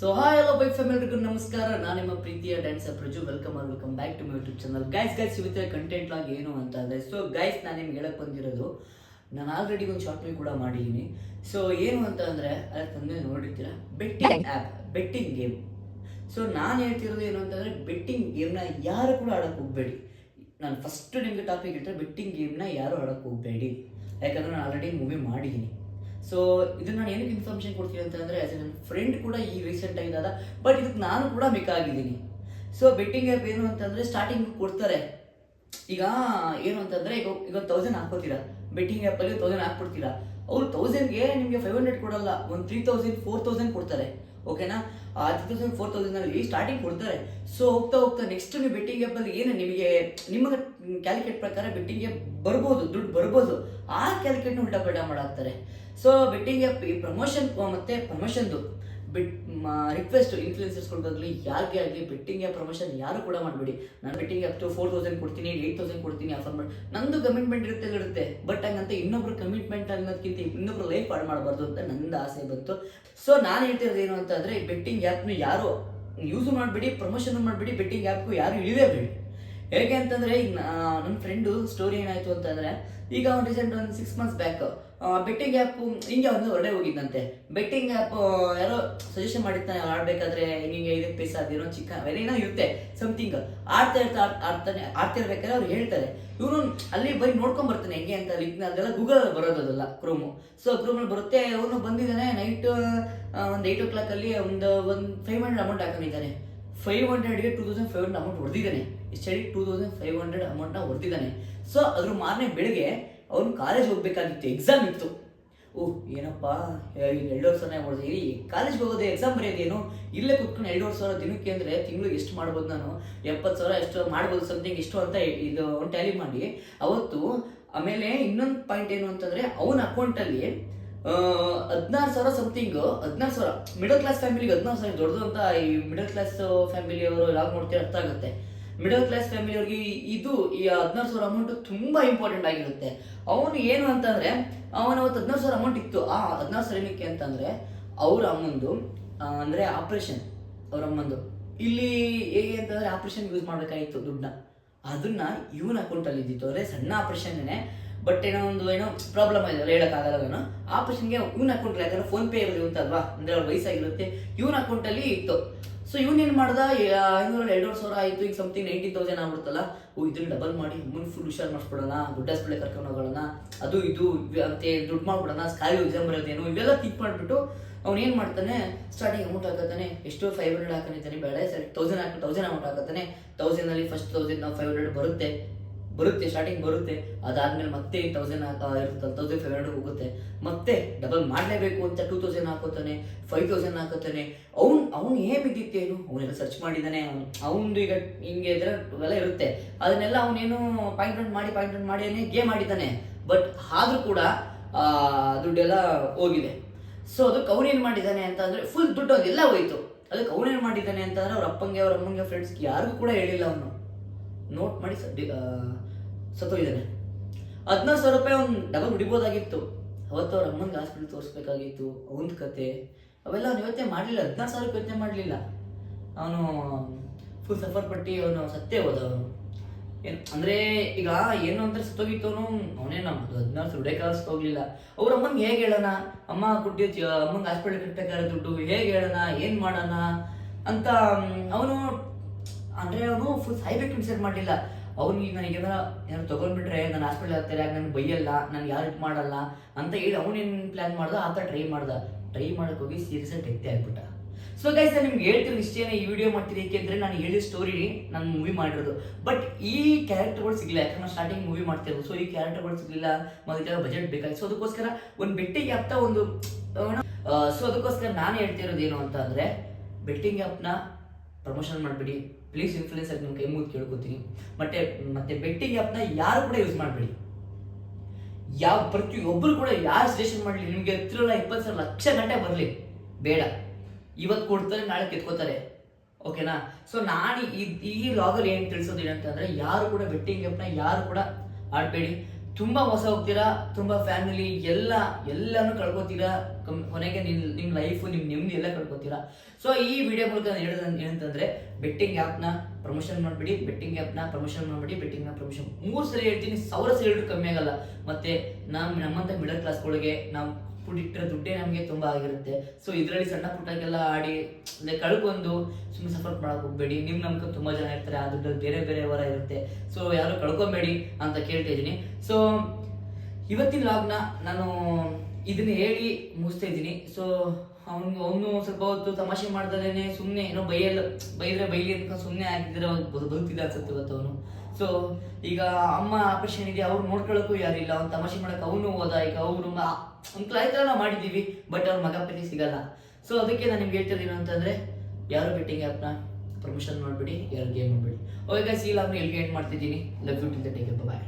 So hi ಎಲ್ಲ bike ಫ್ಯಾಮಿಲಿಗೂ ನಮಸ್ಕಾರ ನಾನು ನಿಮ್ಮ ಪ್ರೀತಿಯ dancer Praju. Welcome are welcome back to my YouTube channel guys guys ಇವತ್ತಿನ ಕಂಟೆಂಟ್ ಲಾಗ್ ಏನು ಅಂತ ಅಂದರೆ ಸೊ ಗೈಸ್ ನಾನು ನಿಮ್ಗೆ ಹೇಳಕ್ ಬಂದಿರೋದು ನಾನು ಆಲ್ರೆಡಿ ಒಂದು ಶಾರ್ಟ್ ಮೂವಿ ಕೂಡ ಮಾಡಿದ್ದೀನಿ ಸೊ ಏನು ಅಂತ ಅಂದರೆ ಅದಕ್ಕೆ ತಂದೆ ನೋಡಿರ್ತೀರ betting app betting game so ನಾನು ಹೇಳ್ತಿರೋದು ಏನು ಅಂತಂದರೆ ಬೆಟ್ಟಿಂಗ್ ಗೇಮ್ನ ಯಾರು ಕೂಡ ಆಡೋಕ್ಕೆ ಹೋಗಬೇಡಿ. ನಾನು ಫಸ್ಟ್ ನಿಮಗೆ ಟಾಪಿಕ್ ಇಟ್ಟರೆ ಬೆಟ್ಟಿಂಗ್ ಗೇಮ್ನ ಯಾರು ಆಡೋಕ್ಕೆ ಹೋಗಬೇಡಿ. ಯಾಕಂದರೆ ನಾನು ಆಲ್ರೆಡಿ ಮೂವಿ ಮಾಡಿದ್ದೀನಿ ಸೊ ಇದನ್ನ ನಾನು ಏನಕ್ಕೆ ಇನ್ಫಾರ್ಮೇಶನ್ ಕೊಡ್ತೀನಿ ಅಂತಂದರೆ ಆಸ್ ನನ್ನ ಫ್ರೆಂಡ್ ಕೂಡ ಈ ರೀಸೆಂಟ್ ಆಗಿದ್ದಾದ ಬಟ್ ಇದಕ್ಕೆ ನಾನು ಕೂಡ ಬೇಕಾಗಿದ್ದೀನಿ ಸೊ ಬೆಟ್ಟಿಂಗ್ ಆ್ಯಪ್ ಏನು ಅಂತಂದರೆ ಸ್ಟಾರ್ಟಿಂಗ್ ಕೊಡ್ತಾರೆ. ಈಗ ಏನು ಅಂತಂದರೆ ಈಗ ಈಗ ತೌಸಂಡ್ ಹಾಕೋತೀರಾ ಬೆಟ್ಟಿಂಗ್ ಆ್ಯಪಲ್ಲಿ ತೌಸಂಡ್ ಹಾಕ್ಬಿಡ್ತೀರಾ ಅವ್ರು ತೌಸಂಡ್ಗೆ ನಿಮಗೆ ಫೈವ್ ಹಂಡ್ರೆಡ್ ಕೊಡಲ್ಲ. ಒಂದು ತ್ರೀ ತೌಸಂಡ್ ಫೋರ್ ತೌಸಂಡ್ ಕೊಡ್ತಾರೆ. ಓಕೆನಾ ತ್ರೀ ತೌಸಂಡ್ ಫೋರ್ ತೌಸಂಡಲ್ಲಿ ಸ್ಟಾರ್ಟಿಂಗ್ ಕೊಡ್ತಾರೆ. ಸೊ ಹೋಗ್ತಾ ಹೋಗ್ತಾ ನೆಕ್ಸ್ಟ್ ನೀವು ಬೆಟ್ಟಿಂಗ್ ಆ್ಯಪಲ್ಲಿ ಏನು ನಿಮಗೆ, ನಿಮ್ಮ ಕ್ಯಾಲ್ಕುಲೇಟ್ ಪ್ರಕಾರ ಬೆಟ್ಟಿಂಗ್ಗೆ ಬರ್ಬೋದು, ದುಡ್ಡು ಬರ್ಬೋದು. ಆ ಕ್ಯಾಲ್ಕುಲೇಟ್ನ ಉಲ್ಟಾ ಪಲ್ಟಾ ಮಾಡಾಕ್ತಾರೆ. ಸೊ ಬೆಟ್ಟಿಂಗ್ ಆ್ಯಪ್ ಈ ಪ್ರಮೋಷನ್ ಮತ್ತು ಪ್ರಮೋಷನ್ದು ಬಿಟ್ ರಿಕ್ವೆಸ್ಟ್ ಇನ್ಫ್ಲೂಯೆನ್ಸರ್ಸ್ಗಳಿಗಾಗಲಿ ಯಾರಿಗೆ ಆಗಲಿ ಬೆಟ್ಟಿಂಗ್ ಪ್ರಮೋಷನ್ ಯಾರು ಕೂಡ ಮಾಡಬೇಡಿ. ನಾನು ಬೆಟ್ಟಿಂಗ್ ಆ್ಯಪ್ ಫೋರ್ ತೌಸಂಡ್ ಕೊಡ್ತೀನಿ ಏಯ್ಟ್ ತೌಸಂಡ್ ಕೊಡ್ತೀನಿ ಆಫರ್ ಮಾಡಿ. ನಂದು ಕಮಿಟ್ಮೆಂಟ್ ಇರುತ್ತೆ ಇರುತ್ತೆ ಬಟ್ ಹಂಗಂತ ಇನ್ನೊಬ್ರು ಕಮಿಟ್ಮೆಂಟ್ ಅನ್ನೋದಕ್ಕಿಂತ ಇನ್ನೊಬ್ರು ಲೈಫ್ ಹಾಳು ಮಾಡಬಾರ್ದು ಅಂತ ನಂದು ಆಸೆ ಬಂತು. ಸೊ ನಾನು ಹೇಳ್ತಿರೋದು ಏನು ಅಂತಂದರೆ ಬೆಟ್ಟಿಂಗ್ ಆ್ಯಪ್ನು ಯಾರು ಯೂಸ್ ಮಾಡಬೇಡಿ ಪ್ರಮೋಷನ್ ಮಾಡಬೇಡಿ ಬೆಟ್ಟಿಂಗ್ ಆ್ಯಪ್ಗೂ ಯಾರು ಇಳಿಲೇಬೇಡಿ ಹೇಗೆ ಅಂತಂದರೆ, ಈಗ ನನ್ನ ಫ್ರೆಂಡು ಸ್ಟೋರಿ ಏನಾಯಿತು ಅಂತಂದರೆ, ಈಗ ಒಂದು ರೀಸೆಂಟ್ ಒಂದು six months back betting app ಹಿಂಗೆ ಒಂದು ಹೊರಡೆ ಹೋಗಿದ್ದಂತೆ. ಬೆಟ್ಟಿಂಗ್ ಆ್ಯಪ್ ಯಾರೋ ಸಜೆಷನ್ ಮಾಡಿರ್ತಾನೆ ಆಡಬೇಕಾದ್ರೆ ಹಿಂಗೆ ಇದಕ್ಕೆ ಪೈಸ ಆದಿರೋ ಚಿಕ್ಕ ಏನೇನೋ ಇರುತ್ತೆ ಸಮಥಿಂಗ್ ಆಡ್ತಾ ಇರ್ತಾ ಆಡ್- ಆಡ್ತಾನೆ ಆಡ್ತಿರ್ಬೇಕಾದ್ರೆ ಅವ್ರು ಹೇಳ್ತಾರೆ. ಇವನು ಅಲ್ಲಿ ಬರೀ ನೋಡ್ಕೊಂಡ್ ಬರ್ತಾನೆ, ಹೆಂಗೆ ಅಂತ ಲಿಂಕ್ ಅದೆಲ್ಲ ಗೂಗಲ್ ಬರೋದಲ್ಲ ಕ್ರೋಮು ಸೊ ಕ್ರೋಮಲ್ಲಿ ಬರುತ್ತೆ, ಅವನು ಬಂದಿದ್ದಾನೆ ನೈಟ್ ಒಂದು ಏಯ್ಟ್ ಓ ಕ್ಲಾಕಲ್ಲಿ ಒಂದು ಒಂದು ಫೈವ್ ಹಂಡ್ರೆಡ್ ಅಮೌಂಟ್ ಹಾಕೊಂಡಿದ್ದಾನೆ. Five ಹಂಡ್ರೆಡ್ಗೆ two thousand five hundred amount ಹೊಡೆದಿದ್ದಾನೆ. ಇಷ್ಟೇ ಟೂ ತೌಸಂಡ್ ಫೈವ್ ಹಂಡ್ರೆಡ್ ಅಮೌಂಟ್ನ ಹೊಡೆದಿದ್ದಾನೆ. ಸೊ ಅದ್ರ ಮಾರನೇ ಬೆಳಗ್ಗೆ ಅವ್ನು ಕಾಲೇಜ್ ಹೋಗ್ಬೇಕಾಗಿತ್ತು ಎಕ್ಸಾಮ್ ಇತ್ತು. ಓಹ್, ಏನಪ್ಪ ಎರಡುವರೆ ಸಾವಿರ ಮಾಡಿದ್ರಿ ಕಾಲೇಜ್ಗೆ ಹೋಗೋದು ಎಕ್ಸಾಮ್ ಬರೆಯೋದೇನು? ಇಲ್ಲೇ ಕುತ್ಕೊಂಡು ಎರಡೂವರೆ ಸಾವಿರ ದಿನಕ್ಕೆ ಅಂದರೆ ತಿಂಗಳು ಎಷ್ಟು ಮಾಡ್ಬೋದು ನಾನು? ಎಪ್ಪತ್ತು ಸಾವಿರ ಎಷ್ಟು ಮಾಡ್ಬೋದು ಸಮಥಿಂಗ್ ಎಷ್ಟು ಅಂತ ಇದು ಟ್ಯಾಲಿ ಮಾಡಿ. ಅವತ್ತು ಆಮೇಲೆ ಇನ್ನೊಂದು ಪಾಯಿಂಟ್ ಏನು ಅಂತಂದರೆ, ಅವನ ಅಕೌಂಟಲ್ಲಿ ಹದಿನಾರು ಸಾವಿರ ಸಮಥಿಂಗ್ ಹದಿನಾರು ಸಾವಿರ ಮಿಡಲ್ ಕ್ಲಾಸ್ ಫ್ಯಾಮಿಲಿಗೆ ಹದಿನಾರು ಸಾವಿರ ದೊಡ್ಡದು ಅಂತ ಈ ಮಿಡಲ್ ಕ್ಲಾಸ್ ಫ್ಯಾಮಿಲಿಯವರು ಯಾವಾಗ ನೋಡ್ತೀರ ಅರ್ಥ ಆಗುತ್ತೆ. ಮಿಡಲ್ ಕ್ಲಾಸ್ ಫ್ಯಾಮಿಲಿಯವ್ರಿಗೆ ಇದು ಈ ಹದಿನಾರು ಸಾವಿರ ಅಮೌಂಟ್ ತುಂಬಾ ಇಂಪಾರ್ಟೆಂಟ್ ಆಗಿರುತ್ತೆ. ಅವನು ಏನು ಅಂತಂದ್ರೆ, ಅವನ ಅವತ್ತು ಹದಿನಾರು ಸಾವಿರ ಅಮೌಂಟ್ ಇತ್ತು. ಆ ಹದಿನಾರು ಸಾವಿರ ಏನಕ್ಕೆ ಅಂತಂದ್ರೆ, ಅವ್ರ ಅಮ್ಮಂದು ಅಂದ್ರೆ ಆಪರೇಷನ್ ಅವ್ರ ಅಮ್ಮಂದು. ಇಲ್ಲಿ ಹೇಗೆ ಅಂತಂದ್ರೆ ಆಪರೇಷನ್ ಯೂಸ್ ಮಾಡಬೇಕಾಗಿತ್ತು ದುಡ್ಡನ್ನ. ಅದನ್ನ ಇವನ ಅಕೌಂಟಲ್ಲಿ ಇದ್ದಿತ್ತು. ಅಂದ್ರೆ ಸಣ್ಣ ಆಪರೇಷನ್ನೇ ಬಟ್ ಏನೋ ಒಂದು ಏನೋ ಪ್ರಾಬ್ಲಮ್ ಇದೆ ಹೇಳಕ್ಕಾಗಲ್ಲ ಏನೋ ಪರ್ಸನ್ಗೆ ಇವ್ನ ಅಕೌಂಟ್ ಯಾಕಂದ್ರೆ ಫೋನ್ ಪೇ ಇರುತ್ತೆ ಅಲ್ವಾ ಅಂದ್ರೆ ಅವ್ರ ವಯಸ್ಸಾಗಿರುತ್ತೆ. ಇವನ ಅಕೌಂಟಲ್ಲಿ ಇತ್ತು. ಸೊ ಇವನ್ ಏನ್ ಮಾಡ್ದ? ಐನೂರ ಎರಡೂವರೆ ಸಾವಿರ ಆಯಿತು, ಈಗ ಸಮಥಿಂಗ್ ನೈಂಟಿ ತೌಸಂಡ್ ಆಗ್ಬಿಡುತ್ತಲ್ಲ. ಓ, ಇದನ್ನ ಡಬಲ್ ಮಾಡಿ ಮುನ್ ಫುಲ್ ಹುಷಾರ್ ಮಾಡಿಸ್ಬಿಡೋಣ ದುಡ್ಡು ಹಾಸ್ಪಿಟಲ್ ಕರ್ಕೊಂಡು ಹೋಗೋಣ, ಅದು ಇದು ಅಂತೆ ದುಡ್ಡು ಮಾಡ್ಬಿಡೋಣ ಸ್ಕಾಲಿ ಎಕ್ಸಾಮ್ ಬರೋದೇನು ಇವೆಲ್ಲ ತಿಕ್ ಮಾಡ್ಬಿಟ್ಟು ಅವ್ನು ಏನು ಮಾಡ್ತಾನೆ ಸ್ಟಾರ್ಟಿಂಗ್ ಅಮೌಂಟ್ ಹಾಕತ್ತಾನೆ, ಎಷ್ಟು ಫೈವ್ ಹಂಡ್ರೆಡ್ ಹಾಕೊಂಡಿದ್ದಾನೆ ಬೇಡ ಸರಿ ತೌಸಂಡ್ ಹಾಕಿ ತೌಸಂಡ್ ಅಮೌಂಟ್ ಹಾಕತ್ತಾನೆ. ತೌಸಂಡ್ ಅಲ್ಲಿ ಫಸ್ಟ್ ತೌಸಂಡ್ ನಾವು ಫೈವ್ ಹಂಡ್ರೆಡ್ ಬರುತ್ತೆ. ಬರುತ್ತೆ ಸ್ಟಾರ್ಟಿಂಗ್ ಬರುತ್ತೆ, ಅದಾದ್ಮೇಲೆ ಮತ್ತೆ ತೌಸಂಡ್ ಇರುತ್ತೆ ತೌಸಂಡ್ ಫೈವ್ ಹಂಡ್ರೆಡ್ ಹೋಗುತ್ತೆ. ಮತ್ತೆ ಡಬಲ್ ಮಾಡಲೇಬೇಕು ಅಂತ ಟೂ ತೌಸಂಡ್ ಹಾಕೋತಾನೆ ಫೈವ್ ತೌಸಂಡ್ ಹಾಕೋತಾನೆ. ಅವ್ನು ಅವ್ನು ಏನ್ ಬಿದ್ದಿತ್ತೇನು ಅವನೆಲ್ಲ ಸರ್ಚ್ ಮಾಡಿದ್ದಾನೆ ಅವನು ಈಗ ಹಿಂಗೆ ಇದ್ರೆ ಅವೆಲ್ಲ ಇರುತ್ತೆ. ಅದನ್ನೆಲ್ಲ ಅವನೇನು ಪಾಯಿಂಟ್ ಔಟ್ ಮಾಡಿ ಪಾಯಿಂಟ್ ಔಟ್ ಮಾಡಿ ಗೇಮ್ ಮಾಡಿದ್ದಾನೆ ಬಟ್ ಆದ್ರೂ ಕೂಡ ದುಡ್ಡೆಲ್ಲ ಹೋಗಿದೆ. ಸೊ ಅದಕ್ಕೆ ಅವನೇನು ಮಾಡಿದ್ದಾನೆ ಅಂತ ಅಂದ್ರೆ ಫುಲ್ ದುಡ್ಡು ಅದೆಲ್ಲ ಹೋಯ್ತು. ಅದಕ್ಕೆ ಅವನೇನು ಮಾಡಿದ್ದಾನೆ ಅಂತಂದ್ರೆ ಅವ್ರ ಅಪ್ಪಂಗೆ, ಅವ್ರ ಅಮ್ಮಂಗೆ ಫ್ರೆಂಡ್ಸ್ಗೆ ಯಾರಿಗೂ ಕೂಡ ಹೇಳಿಲ್ಲ ಅವನು. ನೋಟ್ ಮಾಡಿ ಸಡ್ಡಿ ಸತ್ತೋಗಿದ್ದಾನೆ ಹದಿನಾಲ್ಕು ಸಾವಿರ ರೂಪಾಯಿ ಅವ್ನು ಡಬಲ್ ಹೊಡಿಬೋದಾಗಿತ್ತು ಅವತ್ತು ಅವ್ರ ಅಮ್ಮನಿಗೆ ಹಾಸ್ಪಿಟಲ್ ತೋರಿಸ್ಬೇಕಾಗಿತ್ತು. ಅವನ ಕತೆ. ಅವೆಲ್ಲ ಅವ್ನು ಯೋಚನೆ ಮಾಡಲಿಲ್ಲ. ಹದಿನಾರು ಸಾವಿರ ಯೋಚನೆ ಮಾಡಲಿಲ್ಲ. ಅವನು ಫುಲ್ ಸಫರ್ ಪಟ್ಟಿ ಅವನು ಸತ್ತೇ ಹೋದ ಅವನು. ಏನು ಅಂದರೆ ಈಗ ಏನು ಅಂತ ಸತ್ತೋಗಿತ್ತು ಅವನು, ಅವನೇ ನಮ್ಮದು ಹದಿನಾರು ಸಾವಿರ ದುಡ್ಡೇ ಹೋಗ್ಲಿಲ್ಲ. ಅವ್ರ ಅಮ್ಮಂಗೆ ಹೇಗೆ ಹೇಳೋಣ? ಅಮ್ಮ ಕುಟ್ಟಿ ಅಮ್ಮಂಗೆ ಹಾಸ್ಪಿಟ್ಲಿಗೆ ಕಟ್ಟಬೇಕಾದ್ರೆ ದುಡ್ಡು, ಹೇಗೆ ಹೇಳೋಣ? ಏನು ಮಾಡೋಣ? ಅಂತ ಅವನು, ಅಂದರೆ ಅವನು ಫುಲ್ ಸಾಯ್ಬೇಕು ಡಿಸೈಡ್ ಮಾಡಲಿಲ್ಲ. ಅವ್ನಿಗೆ ನನಗೆ ಏನಾರ ಏನಾರು ತೊಗೊಂಡ್ಬಿಟ್ರೆ ನಾನು ಹಾಸ್ಪಿಟಲ್ ಆಗ್ತಾರೆ ನಾನು ಬೈಯಲ್ಲ, ನಾನು ಯಾರು ಇದು ಮಾಡಲ್ಲ ಅಂತ ಹೇಳಿ ಅವನೇನು ಪ್ಲ್ಯಾನ್ ಮಾಡ್ದ? ಆ ಥರ ಟ್ರೈ ಮಾಡ್ದ. ಟ್ರೈ ಮಾಡಕ್ಕೆ ಹೋಗಿ ಸೀರಿಯಸ್ ಆಗಿ ಆಗ್ಬಿಟ್ಟ. ಸೊ ಗೈಸ್ ನಾನು ನಿಮ್ಗೆ ಹೇಳ್ತೀನಿ ನಿಶ್ಚಯ ಈ ವಿಡಿಯೋ ಮಾಡ್ತೀನಿ. ಏಕೆಂದ್ರೆ ನಾನು ಹೇಳಿದ ಸ್ಟೋರಿ ನಾನು ಮೂವಿ ಮಾಡಿರೋದು. ಬಟ್ ಈ ಕ್ಯಾರೆಕ್ಟರ್ಗಳು ಸಿಗಲಿಲ್ಲ. ಯಾಕಂದ್ರೆ ನಾನು ಸ್ಟಾರ್ಟಿಂಗ್ ಮೂವಿ ಮಾಡ್ತಿರೋದು. ಸೊ ಈ ಕ್ಯಾರೆಕ್ಟರ್ಗಳು ಸಿಗಲಿಲ್ಲ. ಮತ್ತೆ ಬಜೆಟ್ ಬೇಕಾಗಿತ್ತು. ಸೊ ಅದಕ್ಕೋಸ್ಕರ ಒಂದು ಬೆಟ್ಟಿಂಗ್ ಆ್ಯಪ್ನ ಒಂದು ಸೊ ಅದಕ್ಕೋಸ್ಕರ ನಾನು ಹೇಳ್ತಿರೋದು ಏನು ಅಂತ ಅಂದರೆ ಬೆಟ್ಟಿಂಗ್ ಆ್ಯಪ್ನ ಪ್ರಮೋಷನ್ ಮಾಡಬೇಡಿ. ಪ್ಲೀಸ್ ಇನ್ಫ್ಲೂಯೆನ್ಸರ್ ನಿಮ್ಮ ಕೈ ಮುಗಿದು ಕೇಳ್ಕೊತೀನಿ. ಮತ್ತೆ ಮತ್ತೆ ಬೆಟ್ಟಿಂಗ್ ಆ್ಯಪ್ನ ಯಾರು ಕೂಡ ಯೂಸ್ ಮಾಡಬೇಡಿ. ಯಾವ ಪ್ರತಿಯೊಬ್ಬರು ಕೂಡ ಯಾರು ಸಜೆಷನ್ ಮಾಡಲಿ, ನಿಮಗೆ ಹತ್ತಿರಲ್ಲ ಇಪ್ಪತ್ತು ಸಾವಿರ, ಲಕ್ಷ ಗಂಟೆ ಬರಲಿ. ಬೇಡ. ಇವತ್ತು ಕೊಡ್ತಾರೆ, ನಾಳೆ ಕಿತ್ಕೋತಾರೆ. ಓಕೆನಾ ಸೊ ನಾನು ಈ ಈ ಲಾಗಲ್ಲಿ ಏನು ತಿಳಿಸೋದು ಏನಂತಂದ್ರೆ, ಯಾರು ಕೂಡ ಬೆಟ್ಟಿಂಗ್ ಆ್ಯಪ್ನ ಯಾರು ಕೂಡ ಆಡಬೇಡಿ. ತುಂಬಾ ಹೊಸ ಹೋಗ್ತೀರಾ? ತುಂಬಾ ಫ್ಯಾಮಿಲಿ ಎಲ್ಲ, ಎಲ್ಲಾನು ಕಳ್ಕೊತೀರಾ? ಕಮ್- ಕೊನೆಗೆ ನಿಮ್ ನಿಮ್ ಲೈಫ್ ನಿಮ್ ನೆಮ್ಮದಿ ಎಲ್ಲ ಕಳ್ಕೊತೀರಾ? ಸೊ ಈ ವಿಡಿಯೋ ಮೂಲಕ ಹೇಳೋದು ಏನಂತಂದ್ರೆ ಬೆಟ್ಟಿಂಗ್ ಆ್ಯಪ್ನ ಪ್ರಮೋಷನ್ ಮಾಡ್ಬಿಡಿ ಬೆಟ್ಟಿಂಗ್ ಆ್ಯಪ್ನ ಪ್ರಮೋಷನ್ ಮಾಡ್ಬಿಡಿ ಬೆಟ್ಟಿಂಗ್ನ ಪ್ರಮೋಷನ್ ಮೂರು ಸಲ ಹೇಳ್ತೀನಿ, ಸಾವಿರ ಸಲ ಹೇಳಿದ್ರು ಕಮ್ಮಿ ಆಗಲ್ಲ. ಮತ್ತೆ ನಮ್ಮ ನಮ್ಮಂತ ಮಿಡಲ್ ಕ್ಲಾಸ್ಗಳಿಗೆ ನಾವು ಕೂಡಿಟ್ಟಿರೋ ದುಡ್ಡೇ ನಮಗೆ ತುಂಬ ಆಗಿರುತ್ತೆ. ಸೊ ಇದರಲ್ಲಿ ಸಣ್ಣ ಪುಟ್ಟಕ್ಕೆಲ್ಲ ಆಡಿ, ಅಂದರೆ ಕಳ್ಕೊಂಡು ಸುಮ್ಮನೆ ಸಪೋರ್ಟ್ ಮಾಡೋಕೆ ಹೋಗ್ಬೇಡಿ. ನಿಮ್ಮ ನಮ್ಗೆ ತುಂಬ ಜನ ಇರ್ತಾರೆ, ಆ ದುಡ್ಡಲ್ಲಿ ಬೇರೆ ಬೇರೆ ವರ ಇರುತ್ತೆ. ಸೊ ಯಾರು ಕಳ್ಕೊಬೇಡಿ ಅಂತ ಕೇಳ್ತಾ ಇದ್ದೀನಿ. ಸೊ ಇವತ್ತಿನ ಲಾಗ್ನ ನಾನು ಇದನ್ನ ಹೇಳಿ ಮುಗಿಸ್ತಾ ಇದ್ದೀನಿ. ಸೊ ಅವನು ಅವನು ಸ್ವಲ್ಪ ಹೊತ್ತು ತಮಾಷೆ ಮಾಡ್ದಲೇನೆ ಸುಮ್ಮನೆ ಏನೋ ಬೈಯಲ್ಲ, ಬೈದ್ರೆ ಬೈಲಿ ಅಂತ ಸುಮ್ಮನೆ ಆಗಿದ್ರೆ ಅವ್ನು ಅನ್ಸುತ್ತೆ ಇವತ್ತು ಅವನು. ಸೊ ಈಗ ಅಮ್ಮ ಆಪರೇಷನ್ ಇದೆ ಅವ್ರು ನೋಡ್ಕೊಳ್ಳೋಕ್ಕೂ ಯಾರಿಲ್ಲ. ಅವ್ನು ತಮಾಷೆ ಮಾಡೋಕೆ ಅವನು ಹೋದ. ಈಗ ಅವರು ಒಂದು ಮಾಡಿದ್ದೀವಿ ಬಟ್ ಅವ್ರ ಮಗ ಪ್ರೀತಿ ಸಿಗಲ್ಲ. ಸೊ ಅದಕ್ಕೆ ನಾನು ನಿಮ್ಗೆ ಹೇಳ್ತಿದ್ದೀನಿ ಅಂತಂದ್ರೆ, ಯಾರು ಬೆಟ್ಟಿಂಗ್ ಆ್ಯಪ್ನ ಪ್ರಮೋಷನ್ ಮಾಡಿಬಿಡಿ, ಯಾರು ಗೇಮ್ ನೋಡ್ಬಿಡಿ ಓಕೆ ಸೀಲ್ ಲಾಗ್ನ ಎಲ್ಲಿಗೆ ಎಂಡ್ ಮಾಡ್ತಿದ್ದೀನಿ. Love you till take bye